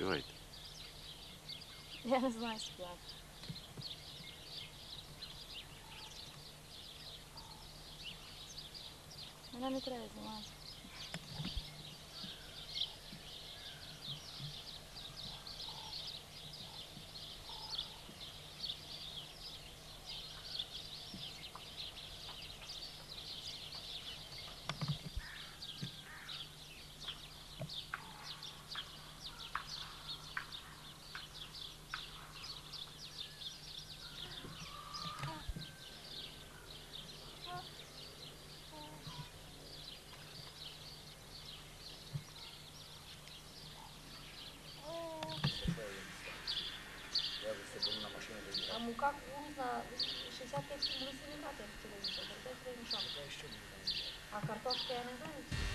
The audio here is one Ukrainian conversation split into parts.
Заспівайте. Я не знаю співати. Мене не треба знімати. 65 кілограмів не брати кілограмів, 45 гривень що? А картошка я не знаю.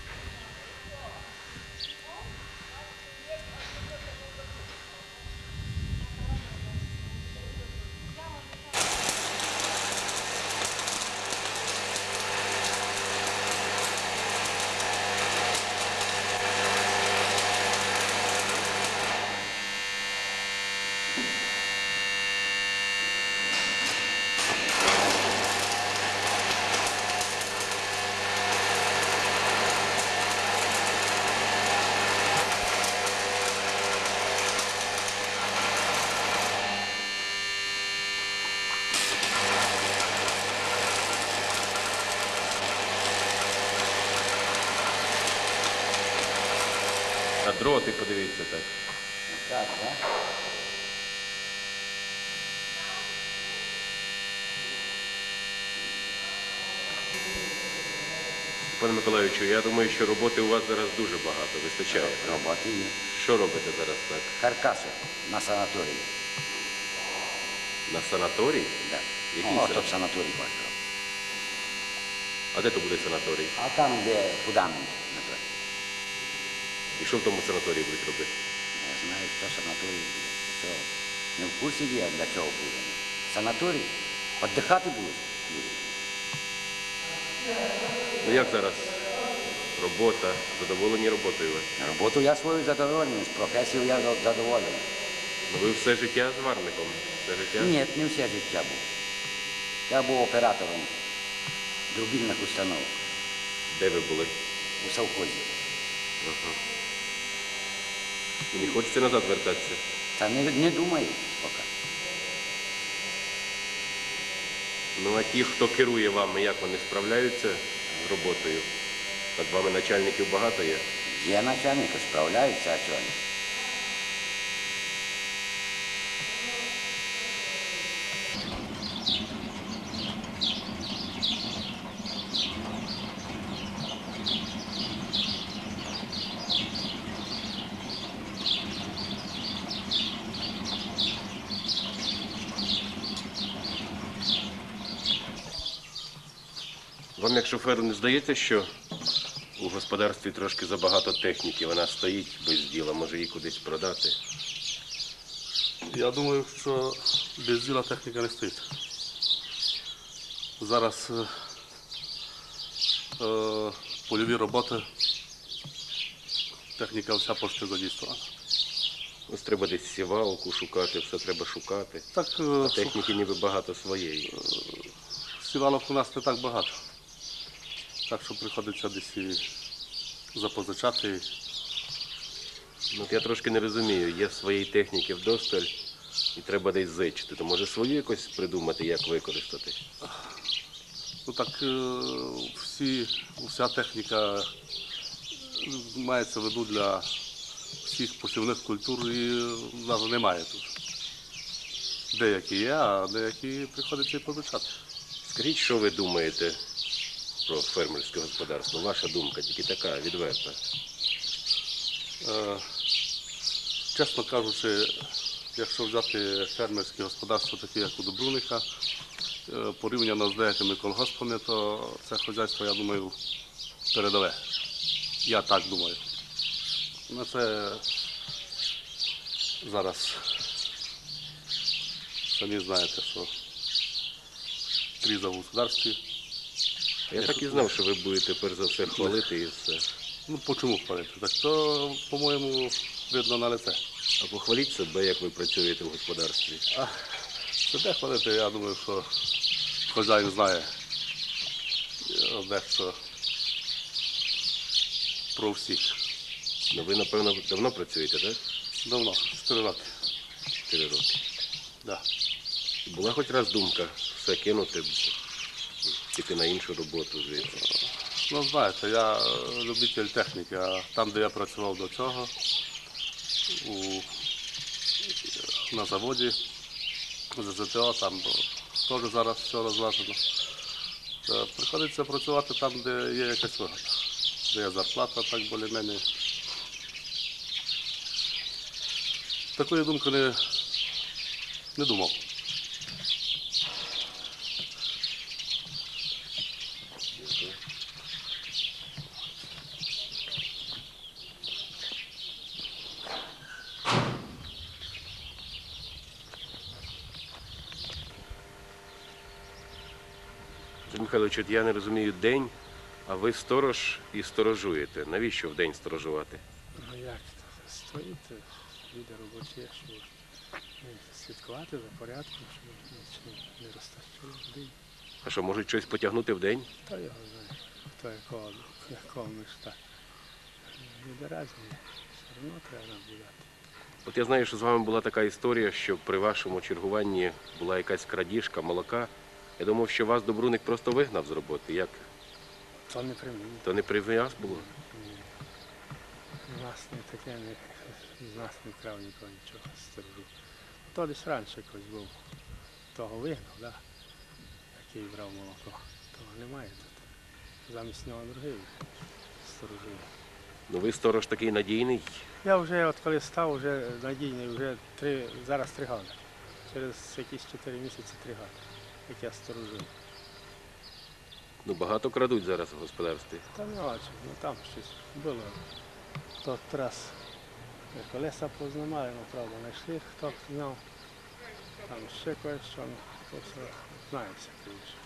На дроти подивіться так. Так, так. Пане Миколаївичу, я думаю, що роботи у вас зараз дуже багато, вистачає. Роботи є. Що робите зараз так? Каркаси на санаторії. На санаторій? Да. Який санаторій? ото санаторій бачив. А де то буде санаторій? А там, де той. І що в тому санаторії будуть робити? Я знаю, що санаторій буде. Що не в курсі є, для чого буде. Санаторій. Віддихати будуть. люди. Ну як зараз? Робота, задоволені роботою ви? Роботу я свою задоволений, з професією я задоволений. Ну ви все життя зварником. Все життя? Ні, не все життя був. Я був оператором дробільних установок Де ви були? у совхозі. Ага. І не хочеться назад вертатися? Та не, не думаю поки. Ну а ті, хто керує вами, як вони справляються з роботою? Над вами начальників багато є? Є начальники, справляються, а чого ні? Вам як шоферу не здається, що у господарстві трошки забагато техніки, вона стоїть без діла, може її кудись продати. Я думаю, що без діла техніка не стоїть. Зараз е, е, польові роботи, техніка вся пошти задійствована. Ось треба десь сівалку шукати, все треба шукати. Так, А е, техніки ніби багато своєї. сівалок у нас не так багато. Так що приходиться десь і запозичати. Ну, от я трошки не розумію, є своєї техніки вдосталь і треба десь зичити. То може свою якось придумати, як використати. Ну так е, всі, вся техніка е, мається в виду для всіх посівних культур і навіть немає тут. Деякі є, а деякі приходиться і позичати. Скажіть, що ви думаєте про фермерське господарство? Ваша думка тільки така, відверта. Е, Чесно кажучи, якщо взяти фермерське господарство, таке як у Добруника, е, порівняно з деякими колгоспами, то це хазяйство, я думаю, передове. Я так думаю. Ну, це зараз самі знаєте, що криза в господарстві. Я так і знав, що ви будете перш за все хвалити і все. Ну, почому хвалити? Так то, по-моєму, видно на лице. А похваліть себе, як ви працюєте в господарстві. А Себе хвалити, я думаю, що хазяїн знає дехто про всіх. Ну ви, напевно, давно працюєте, так? Давно, 4 роки. Чотири роки. Да. Була хоч раз думка все кинути, піти на іншу роботу звідси. Ну, знаєте, я е, любитель техніки, а там, де я працював до цього, у, на заводі ЗЗТО, там теж зараз все розлажено. Е, Приходиться працювати там, де є якась вигода, де є зарплата, так більш-менш. Такої думки не, не думав. Михайлович, от я не розумію день, а ви сторож і сторожуєте. Навіщо в день сторожувати? Ну як то? Стоїте, люди робочі, ну, слідкувати за порядком, щоб нічого не розтащили людей. А що, можуть щось потягнути в день? Хто його знає, хто якого, якого мишта. Люди різні, все одно треба наблюдати. От я знаю, що з вами була така історія, що при вашому чергуванні була якась крадіжка молока. Я думав, що вас Добруник просто вигнав з роботи. Як? То не при мені. То не при вас було? Ні. У не таке, не, з нас не вкрав нікого нічого сторожу. То десь раніше якось був. Того вигнав, да? який брав молоко. Того немає тут. Замість нього другий сторожує. Ну ви сторож такий надійний. Я вже от коли став, вже надійний, вже три, зараз три роки. Через якісь чотири місяці три роки, як я сторожив. Ну багато крадуть зараз в господарстві. Та не бачу, ну там щось було. Тот раз колеса познімали, ну правда, знайшли, хто зняв. Там ще кое-що, ну, то все знається, звісно.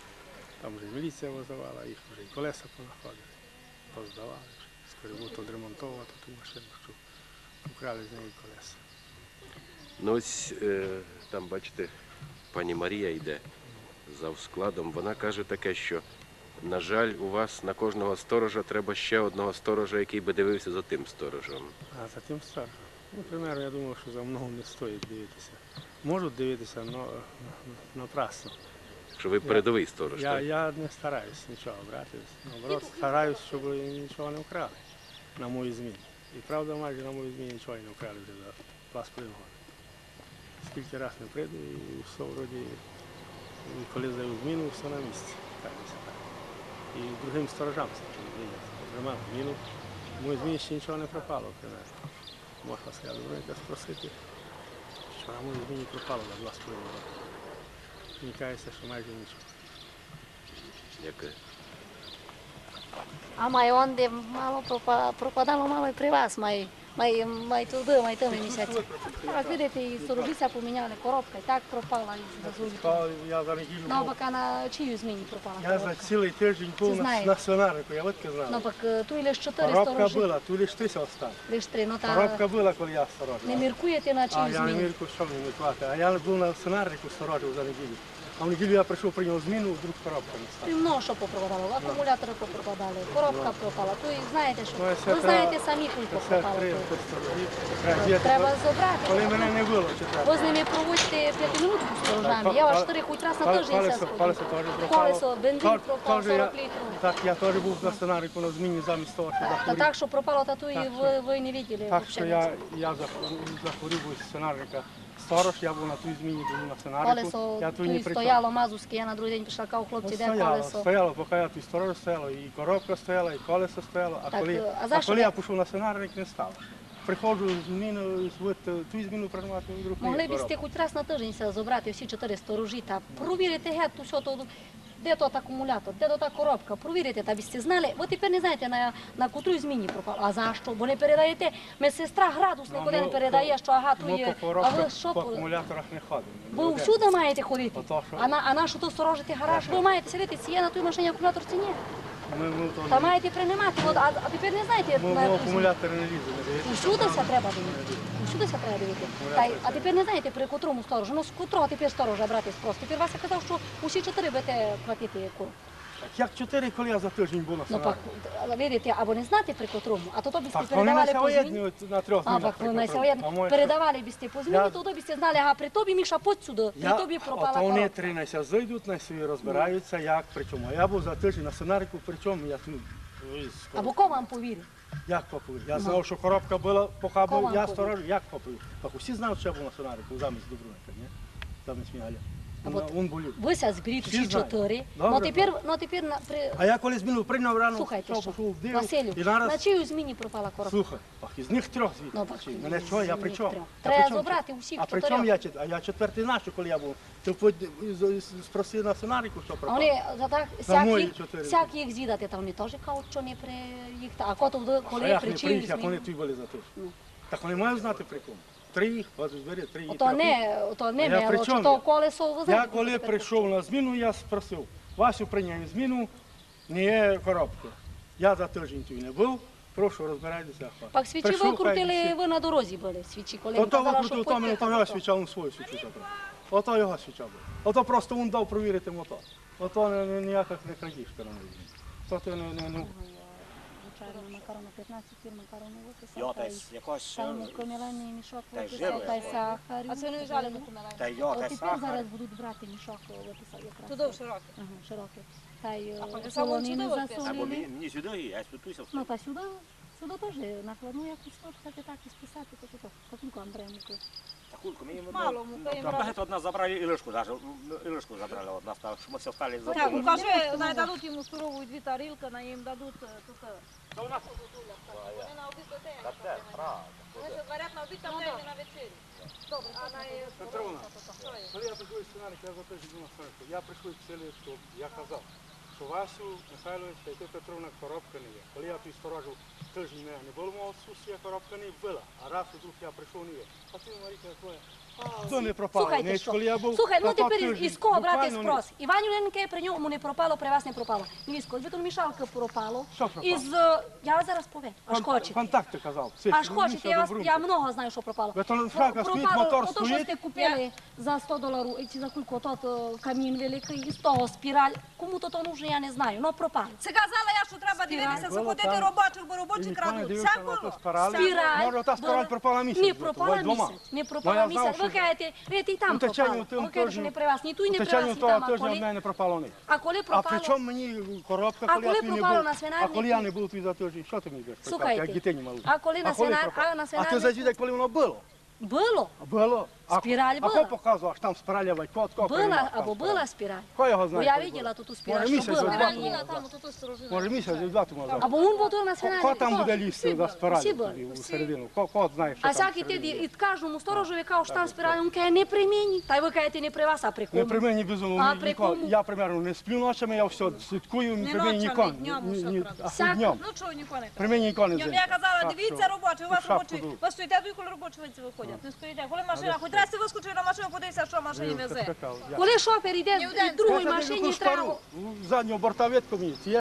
Там вже міліція визивала, їх вже і колеса понаходили, поздавали. Скоро будуть відремонтовувати ту машину, що украли з неї колеса. Ну ось е, там, бачите, пані Марія йде за складом. Вона каже таке, що, на жаль, у вас на кожного сторожа треба ще одного сторожа, який би дивився за тим сторожем. А за тим старшим. Ну, примерно, я думаю, що за мною не стоїть дивитися. Можуть дивитися, але напрасно. Якщо ви передовий сторож, Я, так? я не стараюсь нічого брати. Наоборот, стараюсь, щоб нічого не вкрали на мої зміни. І правда, майже на мої зміни нічого не вкрали вже за два з половиною. Скільки раз не прийду, і все вроді, і коли здаю зміну, все на місці. Так, десь так. І другим сторожам це здається. Тримав зміну. В моїй зміні ще нічого не пропало, примерно. Можна сказати, добренько спросити, що на моїй зміні пропало за два з половиною роки. Мені кажеться, що майже нічого. Дякую. А май онде мало пропа- пропадало, мало і при вас, май, май, май туди, май тому місяці. Як видите, і сторожиця поміняли, коробка і так пропала із газулі. То я за неділю був. Навпака на чию зміні пропала Я за коробка? цілий тиждень був на, знаєте. на свинарнику, я водки знав. Навпак, ту і лиш чотири Коробка сторожі, була, ту лиш ти остав. лиш три, ну Коробка та була, коли я не сторожив. міркуєте на А чию я не зміні? мірку, що мені міркувати. А я був на свинарнику сторожив за неділю. А в неділю я прийшов, прийняв зміну, вдруг коробка не стала. Півно, що попропадало, акумулятори попропадали, коробка пропала. То і знаєте, що Ну, ви знаєте самі, Це попропало. три. Треба коли- забрати. Коли мене не було, чи треба. Ви з ними проводьте п'ятиминутку з сторожами. Я вас чотири хоч раз на тиждень все Колесо, колесо теж пропало. Колесо, бензин Тож- пропав, теж я- 40 літрів. Так, я теж був на свинарнику на зміні замість того, що Та захворів. так, що пропало тату, і ви, ви не виділи. Так що я, я захворів, захворів у свинарника. Сторож, я був на тій зміні, був на свинарнику. Колесо я тут не стояло мазуське, я на другий день пішла, кажу, Ну, хлопці, де стояло, колесо. стояло, поки я тут сторож стояло, і коробка стояла, і колесо стояло, а Так, коли, а а коли я пішов на свинарник, не стало. Приходжу зміну, ту зміну приймати, другу. Могли б сте хоч раз на тиждень зібрати всі чотири сторожі та провірити геть все то, де тот акумулятор, де то та коробка, провірити, та сте знали. Ви тепер не знаєте, на, на котру зміні пропало. А за що? Бо не передаєте. Медсестра градус Ну, не передає, по- що ага, Ми то є. А ви що? по акумуляторах не ходимо. Ви всюди маєте ходити. Ото що? А на, а на що то сторожити гараж? Ви маєте сидіти, чи є на той машині акумулятор, чи ні? Ми, ми, то Та маєте приймати, а, а тепер не знаєте, ми, на ми яку не ліземо. дивіться. Усюди все треба дивитися. Сюди ся треба дивити. Та й, а тепер не знаєте при котрому сторожу. Ну з котрого тепер сторожа брати спрос. Тепер Вася казав, що усі чотири будете платити куру. Так як чотири, коли я за тиждень був на Ну пак, Санарі? видите, або не знати при котрому, а то то бісте Так, вони на передавали по зміні. сьогодні от на трьох А, змінах. пак, вони при сьогодні. А моє- передавали бісте по зміні, Я- то то бісте знали, а при тобі Міша подсюди, при Я, тобі пропала от вони коробка. три на зайдуть, на собі розбираються, як, при чому. А я був за тиждень на Санарику, при чому я тут. Або кому вам повірив? Як попив? Я знав, що коробка була, поки був, я сторожу, як попив. Так усі знали, що я був на Сонарику, замість Дубровника, ні? Замість Мігаля. А Він, от він болів. Вися зберіть Всі усі чотири. Ну тепер, ну тепер на при А я коли змінив, прийняв рано, слухайте, що пішов в Василю, і нараз, на чию зміні пропала коробка? слухай, ах, із них трьох звідти. Ну, так, Мене що, я при чому? Треба забрати усіх А при чому я, а я четвертий нашу, коли я був? Ти потім спросив на Сонарику, що А пропав. вони за так всяк чотири. всяк їх з'їдати, та вони теж кажуть, що не при їх а коли як при не чию приїхав, як вони зміні. були за те? Ну. Так вони мають знати при кому. Три от три. Ото не, ото не я при чи то колесо ви Я коли прийшов на зміну, я спросив, Васю прийняв зміну, не є коробки. Я за тиждень тут не був, прошу розбирайтеся. Пак свічі хай викрутили, ви на дорозі були, свічі, коли Ото що викрутив, то мене там його свіча, він свою свічу забрав. Ото його свіча була. Ото просто він дав провірити мотор. Ото ніяких не крадіжка на моїй. То ти не, не, не. Звичайно, макарони 15 фір макарони виписав, та та й якось... та мішок виписав, та й сахар. А це не жали микомелені. Та йо, От тепер зараз будуть брати мішок, виписав якраз. Туди. Ага, широкий. Та й е. Або мені, засолили. мені сюди, я спитуюся. Ну, та сюди, сюди теж накладну якусь виписати так і списати, то то, то. Муки. Та кульку, мені... Мало муки їм Там багато одна забрали і лишку, даже, і лишку забрали одна, стала, щоб ми все стали за Так, тим. укажи, най дадуть йому сурову дві тарілки, на їм дадуть е, тут. е, Вони на обід до тебе. Вони ще зварять на обід, там не на вечері. Добре, а на е, Петровна, що є? коли я прийшов з Сценарик, я за тиждень був на. Я прийшов в селі, що я казав, Това су Михайлович Пете Петровна коробка не е, али ја којато сторожил тъжни ме, не болмо отсутствие е била, а раз друг ја пришел не е. Па ти му рика, тоа е хто не пропав? Слухайте, що? коли я був Слухай, ну тепер із кого брати спрос? Іваню Ленке при ньому не пропало, при вас не пропало. Невістко, звідти мішалка пропало. Що пропало? Із, е, я вам зараз повім, аж хочете. Контакти казав. Всі, Аж ну, хочете, я, вас, я много знаю, що пропало. Ви то на шака стоїть, мотор ото, що стоїть. сте купили за 100 доларів, чи за кульку, тот е, камін великий, і з того спіраль. Кому то то нужно, я не знаю, но пропало. Це казала я, що треба дивитися, Було заходити там. робочих, бо І робочі ніхто не крадуть. дивився Все на ту було. спираль. Спіраль. Може, та спираль була- пропала місяць. Не пропала то двома. місяць, не Ну, пропала я знав, місяць. Ви кажете, і там У теченню пропало. Ви кажете, що не при вас, ні ту і не при вас, і того там, а тижня в коли, мене пропало не. а коли А пропало... при чому мені коробка, А коли коли я тут не пропало був? на А коли я не був тут за тиждень, що ти мені будеш Слухайте, як дітей не мали? а коли на коли свинар- пропало? а на А ти свинарнику? зайди, коли воно було? Було. Було. А, Спіраль а була. хто показував, там спираля кот, кот. Була або була спіраль. Хто його Бо знає? я виділа тут у спіраль, що місяць, була. два Ні. Там тут. Може місяць, два тому назад. Або він був тут на свинарнику. Хто там буде лізти за туди, були. у середину? Ко- знає, що А там всякий всередині. тоді, і кажуть, сторожові кажуть, що там спіраль, він каже, не при мені. Та й ви кажете, не при вас, а при Не при мені безумовно. А при кому? Я, примерно, не сплю ночами, я все слідкую, Не при мені ночами, ніколи. А Всяк- днем. Ну чого ніколи При мені ніколи не зайде. я казала, дивіться робочі, у вас робочі. Ви стоїте, коли робочі виходять. Не стоїте. Коли машина, хоч раз ти вискочив на машину, подивися, що в машині везе. Коли шофер йде в Я машині, треба... Задню Заднього мені.